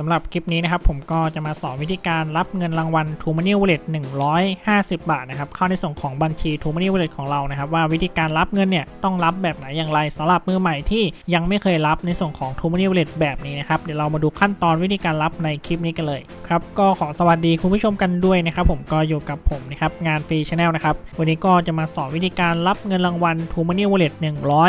สำหรับคลิปนี้นะครับผมก็จะมาสอนวิธีการรับเงินรางวัล t ูมา n ี Wallet 150 บาทนะครับเข้าในส่งของบัญชี t ูมา n ี Wallet ของเรานะครับว่าวิธีการรับเงินเนี่ยต้องรับแบบไหนอย่างไรสำหรับมือใหม่ที่ยังไม่เคยรับในส่งของ t ูมา n ี Wallet แบบนี้นะครับเดี๋ยวเรามาดูขั้นตอนวิธีการรับในคลิปนี้กันเลยครับก็ขอสวัสดีคุณผู้ชมกันด้วยนะครับผมก็อยู่กับผมนะครับงานฟรีชาแนลนะครับวันนี้ก็จะมาสอนวิธีการรับเงินรางวัล t ูมา n ี Wallet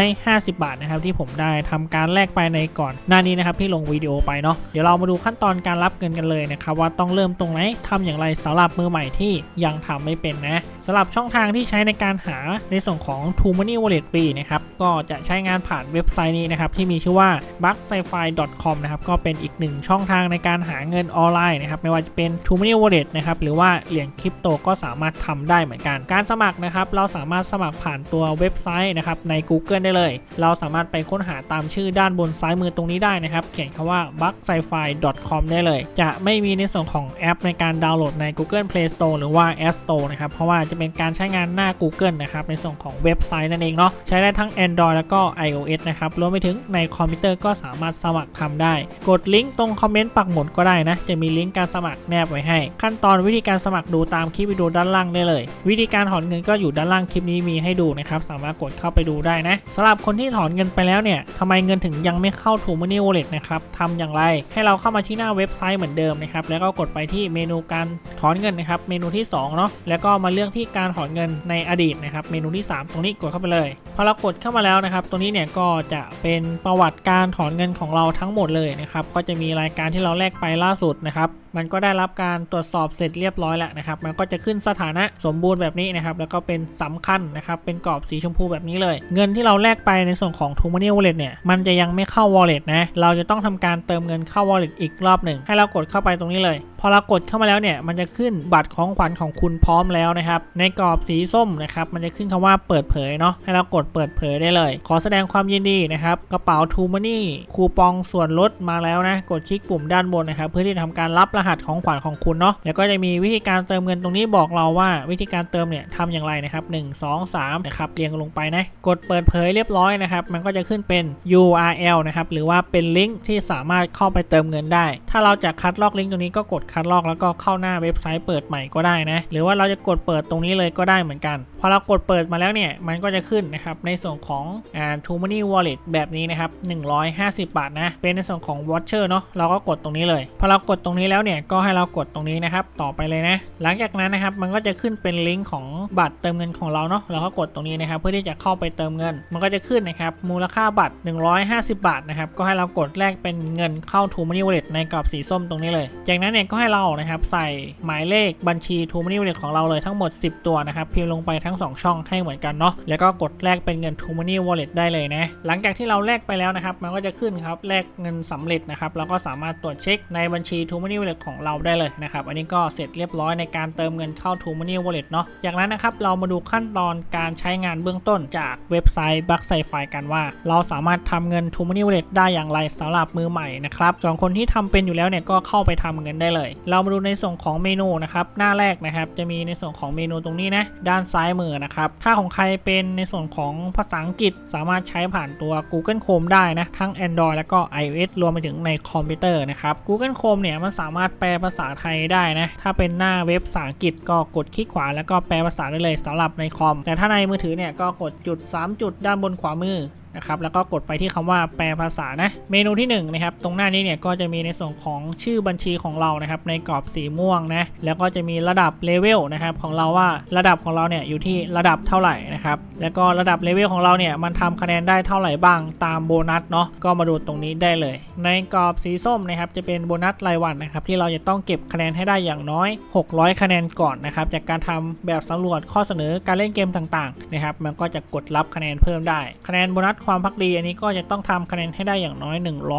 150 บาทนะครับที่ผมได้ทำการแลกไปในก่อนหน้านี้นะครับที่ลงวิดีโอไปเนาะเดี๋ยวเรามาดูขั้นตอนการรับเงินกันเลยนะครับว่าต้องเริ่มตรงไหนทำอย่างไรสำหรับมือใหม่ที่ยังทำไม่เป็นนะสำหรับช่องทางที่ใช้ในการหาในส่วนของ t o Money Wallet Free นะครับก็จะใช้งานผ่านเว็บไซต์นี้นะครับที่มีชื่อว่า b u g s c i f i com นะครับก็เป็นอีกหนึ่งช่องทางในการหาเงินออนไลน์นะครับไม่ว่าจะเป็น t o Money Wallet นะครับหรือว่าเหรียญคริปโตก็สามารถทำได้เหมือนกัน การสมัครนะครับเราสามารถสมัครผ่านตัวเว็บไซต์นะครับใน Google ได้เลย เราสามารถไปค้นหาตามชื่อด้านบนซ้ายมือตรงนี้ได้นะครับ เขียนคำว่า b u g s c i f i com ได้เลย จะไม่มีในส่วนของแอปในการดาวน์โหลดใน Google Play Store หรือว่า App Store นะครับ เพราะว่าจะเป็นการใช้งานหน้า Google นะครับ ในส่วนของเว็บไซต์นั่นเองเนาะ ใช้ได้ทั้ง Android แล้วก็ iOS นะครับ รวมไปถึงในคอมพิวเตอร์ก็สามารถสมัครทำได้ กดลิงก์ตรงคอมเมนต์ปักหมุดก็ได้นะ จะมีลิงก์การสมัครแนบไว้ให้ ขั้นตอนวิธีการสมัครดูตามคลิปวิดีโอด้านล่างได้เลย วิธีการถอนเงินก็อยู่ด้านล่างคลิปนี้มีให้ดูนะครับ สามารถกดเข้าไปดูได้นะสำหรับคนที่ถอนเงินไปแล้วเนี่ยทำไมเงินถึงยังไม่เข้า t ู Money Wallet นะครับทำอย่างไรให้เราเข้ามาาที่หน้าเว็บไซต์เหมือนเดิมนะครับแล้วก็กดไปที่เมนูการถอนเงินนะครับเมนูที่2เนาะแล้วก็มาเลือกที่การถอนเงินในอดีตนะครับเมนูที่ 3 ตรงนี้กดเข้าไปเลยพอเรากดเข้ามาแล้วนะครับตรงนี้เนี่ยก็จะเป็นประวัติการถอนเงินของเราทั้งหมดเลยนะครับก็จะมีรายการที่เราแลกไปล่าสุดนะครับมันก็ได้รับการตรวจสอบเสร็จเรียบร้อยแล้วนะครับ มันก็จะขึ้นสถานะสมบูรณ์แบบนี้นะครับ แล้วก็เป็นสำคัญนะครับ เป็นกรอบสีชมพูแบบนี้เลย เงินที่เราแลกไปในส่วนของ t ู Money Wallet เนี่ย มันจะยังไม่เข้า Wallet นะ เราจะต้องทำการเติมเงินเข้า Wallet อีกรอบหนึ่ง ให้เรากดเข้าไปตรงนี้เลย พอเรากดเข้ามาแล้วเนี่ยมันจะขึ้นบัตรของขวัญของคุณพร้อมแล้วนะครับ ในกรอบสีส้มนะครับมันจะขึ้นคำว่าเปิดเผยเนาะให้เรากดเปิดเผยได้เลย ขอแสดงความยินดีนะครับกระเป๋า t ู Money คูปองส่วนลดมาแล้วนะกดคลิกปุ่มด้านบนนะครับเพื่อที่จะทำการรับรหัสของขวัญของคุณเนาะแล้วก็จะมีวิธีการเติมเงินตรงนี้บอกเราว่าวิธีการเติมเนี่ยทำอย่างไรนะครับ1 2 3นะครับเรียงลงไปนะกดเปิดเผยเรียบร้อยนะครับมันก็จะขึ้นเป็น URL นะครับหรือว่าเป็นลิงก์ที่สามารถเข้าไปเติมเงินได้ถ้าเราจะคัดลอกลิงก์ตรงนี้ก็กดคัดลอกแล้วก็เข้าหน้าเว็บไซต์เปิดใหม่ก็ได้นะหรือว่าเราจะกดเปิดตรงนี้เลยก็ได้เหมือนกัน พอเรากดเปิดมาแล้วเนี่ยมันก็จะขึ้นนะครับในส่วนของอ่า t ู Money Wallet แบบนี้นะครับ150 บาทนะเป็นในส่วนของ Voucher เนาะเราก็กดตรงนี้เลย พอเรากดตรงนี้แล้วเนี่ยก็ให้เรากดตรงนี้นะครับต่อไปเลยนะ หลังจากนั้นนะครับมันก็จะขึ้นเป็นลิงก์ของบัตรเติมเงินของเราเนาะเราก็กดตรงนี้นะครับเพื่อที่จะเข้าไปเติมเงิน มันก็จะขึ้นนะครับมูลค่าบัตร 150 บาทนะครับก็ให้เรากดแลกเป็นเงินเข้า t ู Money Wallet ในกรอบสีส้มตรงนี้เลย จากนั้นเนี่ยก็ให้เรานะครับใส่หมายเลขบัญชี t ู Money Wallet ของเราเลยทั้งหมด 10 ตัวนะครับพิมพ์ลงไปทั้ง 2 ช่องให้เหมือนกันเนาะแล้วก็กดแลกเป็นเงิน t ู Money Wallet ได้เลยนะหลังจากที่เราแลกไปแล้วนะครับมันก็จะขึ้นครับแลกเงินสำเร็จนะครับแล้วก็สามารถตรวจเช็คในบัญชี t ู Money Wallet ของเราได้เลยนะครับอันนี้ก็เสร็จเรียบร้อยในการเติมเงินเข้า t ู Money Wallet เนาะจากนั้นนะครับเรามาดูขั้นตอนการใช้งานเบื้องต้นจากเว็บไซต์ b u g s i f i กันว่า เราสามารถทำเงิน t ู Money Wallet ได้อย่างไรสำหรับมือใหม่นะครับส่วนคนที่ทำเป็นอยู่แล้วเนี่ยก็เข้าไปทำเงินได้เลย เรามาดูในส่วนของเมนูนะครับหน้าแรกนะครับจะมีในส่วนของเมนูตรงนี้นะด้านซ้ายมือนะครับถ้าของใครเป็นในส่วนของภาษาอังกฤษ สามารถใช้ผ่านตัว Google Chrome ได้นะทั้ง Android แล้วก็ iOS รวมไปถึงในคอมพิวเตอร์นะครับ Google Chrome เนี่ยมันสามารถแปลภาษาไทยได้นะถ้าเป็นหน้าเว็บภาษาอังกฤษก็กดคลิกขวาแล้วก็แปลภาษาได้เลยสำหรับในคอม แต่ถ้าในมือถือเนี่ยก็กดจุด 3 จุดด้านบนขวามือนะครับแล้วก็กดไปที่คำว่าแปลภาษานะเมนูที่1นะครับตรงหน้านี้เนี่ยก็จะมีในส่วนของชื่อบัญชีของเรานะครับในกรอบสีม่วงนะแล้วก็จะมีระดับเลเวลนะครับของเราว่าระดับของเราเนี่ยอยู่ที่ระดับเท่าไหร่นะครับแล้วก็ระดับเลเวลของเราเนี่ยมันทำคะแนนได้เท่าไหร่บ้างตามโบนัสเนาะก็มาดูตรงนี้ได้เลย ในกรอบสีส้มนะครับจะเป็นโบนัสรายวันนะครับที่เราจะต้องเก็บคะแนนให้ได้อย่างน้อย 600 คะแนนก่อนนะครับจากการทำแบบสำรวจข้อเสนอการเล่นเกมต่างๆนะครับมันก็จะกดรับคะแนนเพิ่มได้คะแนนโบนัสความพักดีอันนี้ก็จะต้องทำคะแนนให้ได้อย่างน้อย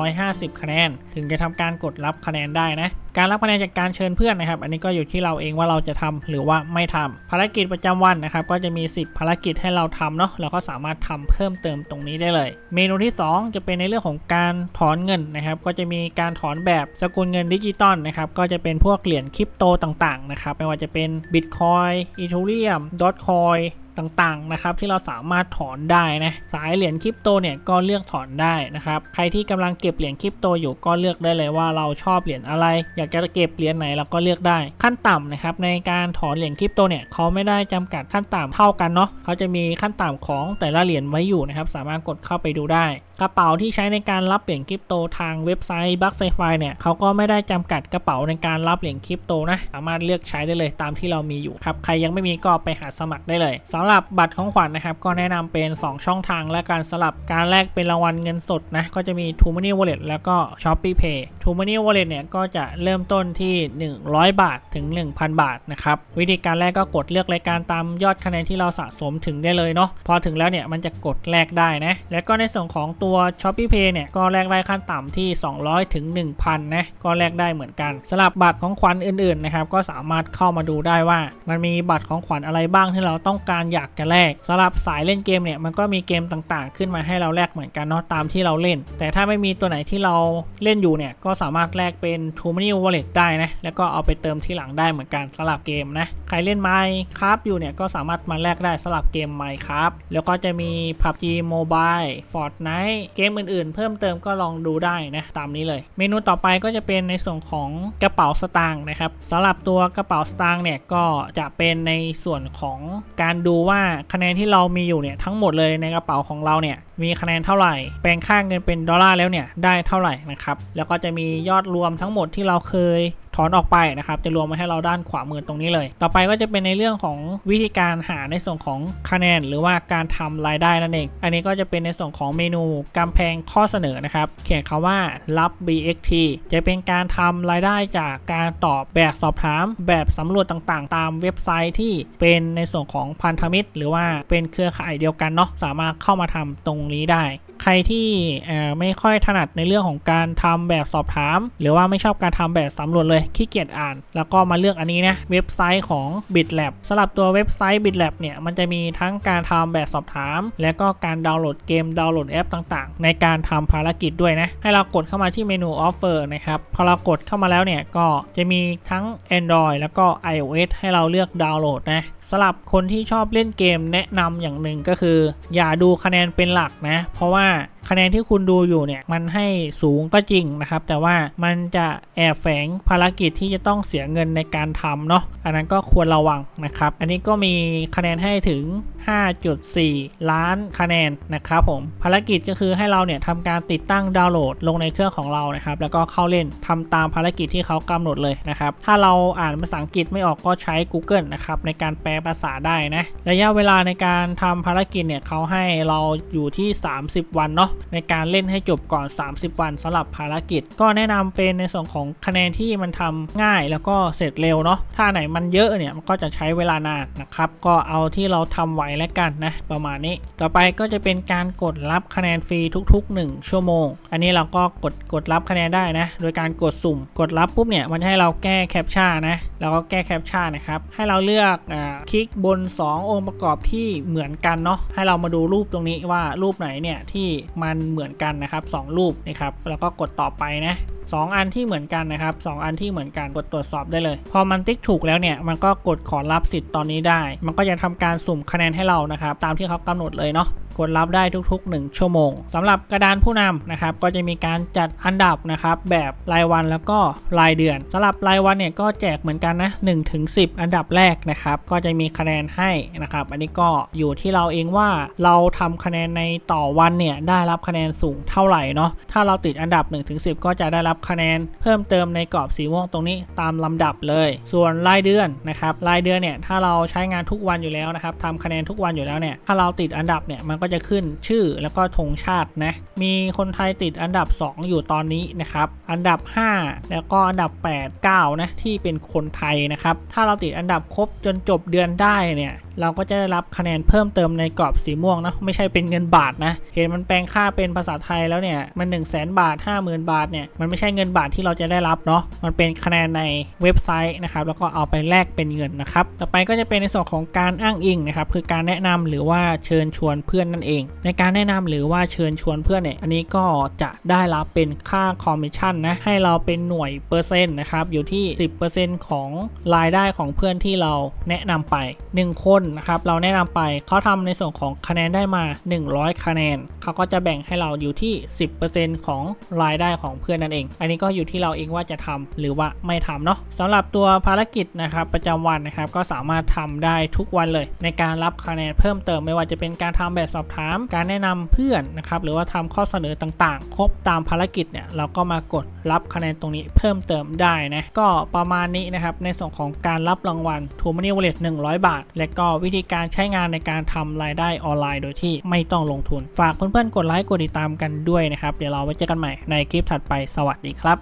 150 คะแนน ถึงจะทำการกดรับคะแนนได้นะการรับคะแนนจากการเชิญเพื่อนนะครับ อันนี้ก็อยู่ที่เราเองว่าเราจะทำหรือว่าไม่ทำภารกิจประจำวันนะครับ ก็จะมี 10 ภารกิจให้เราทำเนาะเราก็สามารถทำเพิ่มเติมตรงนี้ได้เลย เมนูที่ 2 จะเป็นในเรื่องของการถอนเงินนะครับ ก็จะมีการถอนแบบสกุลเงินดิจิตอลนะครับ ก็จะเป็นพวกเหรียญคริปโตต่างๆนะครับ ไม่ว่าจะเป็น Bitcoin Ethereum Dogecoin ต่างๆนะครับที่เราสามารถถอนได้นะสายเหรียญคริปโตเนี่ยก็เลือกถอนได้นะครับใครที่กำลังเก็บเหรียญคริปโตอยู่ก็เลือกได้เลยว่าเราชอบเหรียญอะไร อยากจะเก็บเหรียญไหนเราก็เลือกได้ขั้นต่ำนะครับในการถอนเหรียญคริปโตเนี่ยเขาไม่ได้จำกัดขั้นต่ำเท่ากันเนาะเขาจะมีขั้นต่ำของแต่ละเหรียญไว้อยู่นะครับสามารถกดเข้าไปดูได้ กระเป๋าที่ใช้ในการรับเหรียญคริปโตทางเว็บไซต์ b u c k s i f y เนี่ยเขาก็ไม่ได้จำกัดกระเป๋าในการรับเหรียญคริปโตนะสามารถเลือกใช้ได้เลยตามที่เรามีอยู่ครับใครยังไม่มีก็ไปหาสมัครได้เลยสำหรับบัตรของขวัญนะครับก็แนะนำเป็น 2 ช่องทางและการสลับการแลกเป็นรางวัลเงินสดนะก็จะมี t o Money Wallet แล้วก็ Shopee Pay t o Money Wallet เนี่ยก็จะเริ่มต้นที่ 100 บาทถึง 1,000 บาทนะครับวิธีการแรกก็กดเลือกรายการตามยอดคะแนนที่เราสะสมถึงได้เลยเนาะพอถึงแล้วเนี่ยมันจะกดแลกได้นะแล้วก็ในส่วนของตัว Shopee Pay เนี่ยก็แลกได้ขั้นต่ำที่ 200ถึง1,000นะก็แลกได้เหมือนกันสำหรับบัตรของขวัญอื่นๆนะครับก็สามารถเข้ามาดูได้ว่า มันมีบัตรของขวัญอะไรบ้างที่เราต้องการอยากจะแลกสำหรับสายเล่นเกมเนี่ยมันก็มีเกมต่างๆ ขึ้นมาให้เราแลกเหมือนกันเนาะตามที่เราเล่น แต่ถ้าไม่มีตัวไหนที่เราเล่นอยู่เนี่ยก็สามารถแลกเป็น t o Money Wallet ได้นะแล้วก็เอาไปเติมที่หลังได้เหมือนกันสำหรับเกมนะใครเล่นไมค์ครับอยู่เนี่ยก็สามารถมาแลกได้สำหรับเกมไมค์ครับแล้วก็จะมี PUBG Mobile Fortnite เกมอื่นๆ เพิ่มเติมก็ลองดูได้นะตามนี้เลย เมนูต่อไปก็จะเป็นในส่วนของกระเป๋าสตางค์นะครับสำหรับตัวกระเป๋าสตางค์เนี่ยก็จะเป็นในส่วนของการดูว่าคะแนนที่เรามีอยู่เนี่ยทั้งหมดเลยในกระเป๋าของเราเนี่ยมีคะแนนเท่าไหร่ แปลงค่าเงินเป็นดอลลาร์แล้วเนี่ยได้เท่าไหร่นะครับแล้วก็จะมียอดรวมทั้งหมดที่เราเคย ถอนออกไปนะครับ จะรวมมาให้เราด้านขวามือตรงนี้เลย ต่อไปก็จะเป็นในเรื่องของวิธีการหาในส่วนของคะแนน หรือว่าการทำรายได้นั่นเอง อันนี้ก็จะเป็นในส่วนของเมนูกำแพงข้อเสนอนะครับ เขียนคาว่ารับ BXT จะเป็นการทำรายได้จากการตอบแบบสอบถาม แบบสำรวจต่างๆ ตามเว็บไซต์ที่เป็นในส่วนของพันธมิตร หรือว่าเป็นเครือข่ายเดียวกันเนาะสามารถเข้ามาทำตรงนี้ได้ ใครที่ไม่ค่อยถนัดในเรื่องของการทำแบบสอบถาม หรือว่าไม่ชอบการทำแบบสำรวจเลยขี้เกียจอ่าน แล้วก็มาเลือกอันนี้นะเว็บไซต์ของ BitLab สำหรับตัวเว็บไซต์ BitLab เนี่ยมันจะมีทั้งการทำแบบสอบถาม และก็การดาวน์โหลดเกมดาวน์โหลดแอปต่างๆ ในการทำภารกิจด้วยนะให้เรากดเข้ามาที่เมนู Offer นะครับพอเรากดเข้ามาแล้วเนี่ยก็จะมีทั้ง Android แล้วก็ iOS ให้เราเลือกดาวน์โหลดนะสำหรับคนที่ชอบเล่นเกมแนะนำอย่างหนึ่งก็คือ อย่าดูคะแนนเป็นหลักนะเพราะว่า5 คะแนนที่คุณดูอยู่เนี่ยมันให้สูงก็จริงนะครับ แต่ว่ามันจะแอบแฝงภารกิจที่จะต้องเสียเงินในการทำเนาะอันนั้นก็ควรระวังนะครับ อันนี้ก็มีคะแนนให้ถึง 5.4 ล้านคะแนนนะครับผมภารกิจก็คือให้เราเนี่ยทำการติดตั้งดาวน์โหลดลงในเครื่องของเรานะครับ แล้วก็เข้าเล่นทำตามภารกิจที่เขากำหนดเลยนะครับ ถ้าเราอ่านภาษาอังกฤษไม่ออกก็ใช้ Google นะครับในการแปลภาษาได้นะระยะเวลาในการทำภารกิจเนี่ยเขาให้เราอยู่ที่ 30 วันเนาะในการเล่นให้จบก่อน 30 วันสำหรับภารกิจ ก็แนะนำเป็นในส่วนของคะแนนที่มันทำง่ายแล้วก็เสร็จเร็วเนาะถ้าไหนมันเยอะเนี่ยมันก็จะใช้เวลานานนะครับก็เอาที่เราทำไหวแล้วกันนะประมาณนี้ ต่อไปก็จะเป็นการกดรับคะแนนฟรีทุก ๆ 1 ชั่วโมง อันนี้เราก็กดกดรับคะแนนได้นะ โดยการกดสุ่ม กดรับปุ๊บเนี่ยมันจะให้เราแก้แคปชั่นนะเราก็แก้แคปชั่นนะครับให้เราเลือกอคลิกบน 2 องค์ประกอบที่เหมือนกันเนาะให้เรามาดูรูปตรงนี้ว่ารูปไหนเนี่ยที่มัันเหมือนกันนะครับสองรูปนะครับแล้วก็กดต่อไปนะสองอันที่เหมือนกันนะครับสองอันที่เหมือนกันกดตรวจสอบได้เลย พอมันติ๊กถูกแล้วเนี่ย มันก็กดขอรับสิทธิ์ตอนนี้ได้ มันก็จะทำการสุ่มคะแนนให้เรานะครับ ตามที่เขากำหนดเลยเนาะ กดรับได้ทุก ๆ 1 ชั่วโมงสำหรับกระดานผู้นำนะครับก็จะมีการจัดอันดับนะครับแบบรายวันแล้วก็รายเดือนสำหรับรายวันเนี่ยก็แจกเหมือนกันนะ1ถึง10อันดับแรกนะครับก็จะมีคะแนนให้นะครับอันนี้ก็อยู่ที่เราเองว่าเราทำคะแนนในต่อวันเนี่ยได้รับคะแนนสูงเท่าไหร่เนาะถ้าเราติดอันดับ1ถึง10 ก็จะได้รับคะแนนเพิ่มเติมในกรอบสีม่วงตรงนี้ตามลำดับเลย ส่วนรายเดือนนะครับรายเดือนเนี่ยถ้าเราใช้งานทุกวันอยู่แล้วนะครับทำคะแนนทุกวันอยู่แล้วเนี่ยถ้าเราติดอันดับเนี่ยมันก็จะขึ้นชื่อแล้วก็ธงชาตินะ มีคนไทยติดอันดับ 2 อยู่ตอนนี้นะครับ อันดับ 5 แล้วก็อันดับ 8 9 นะที่เป็นคนไทยนะครับ ถ้าเราติดอันดับครบจนจบเดือนได้เนี่ย เราก็จะได้รับคะแนนเพิ่มเติมในกรอบสีม่วงนะ ไม่ใช่เป็นเงินบาทนะ เห็นมันแปลงค่าเป็นภาษาไทยแล้วเนี่ย มัน 1 0 0 0 0แบาท 50,000 บาทเนี่ย มันไม่ใช่เงินบาทที่เราจะได้รับเนาะ มันเป็นคะแนนในเว็บไซต์นะครับ แล้วก็เอาไปแลกเป็นเงินนะครับ ต่อไปก็จะเป็นในส่วนของการอ้างอิงนะครับ คือการแนะนำหรือว่าเชิญชวนเพื่อนนั่นเอง ในการแนะนำหรือว่าเชิญชวนเพื่อนเนี่ย อันนี้ก็จะได้รับเป็นค่าคอมมิชชั่นนะ ให้เราเป็นหน่วยเปอร์เซ็นต์นะครับ อยู่ที่ 10%ของรายได้ของเพื่อนที่เราแนะนำไป 1 คนนะครับ เราแนะนำไปเขาทำในส่วนของคะแนนได้มา 100 คะแนน เขาก็จะแบ่งให้เราอยู่ที่ 10%ของรายได้ของเพื่อนนั่นเอง อันนี้ก็อยู่ที่เราเองว่าจะทำหรือว่าไม่ทำเนาะสำหรับตัวภารกิจนะครับประจำวันนะครับก็สามารถทำได้ทุกวันเลย ในการรับคะแนนเพิ่มเติมไม่ว่าจะเป็นการทำแบบสอบถาม การแนะนำเพื่อนนะครับหรือว่าทำข้อเสนอต่างๆ ครบตามภารกิจเนี่ยเราก็มากดรับคะแนนตรงนี้เพิ่มเติมได้นะก็ประมาณนี้นะครับในส่วนของการรับรางวัล t ู Money Wallet 100บาท และก็วิธีการใช้งานในการทำรายได้ออนไลน์โดยที่ไม่ต้องลงทุน ฝากเพื่อนๆกดไลค์กดติดตามกันด้วยนะครับ เดี๋ยวเราไว้เจอกันใหม่ในคลิปถัดไปสวัสดีครับ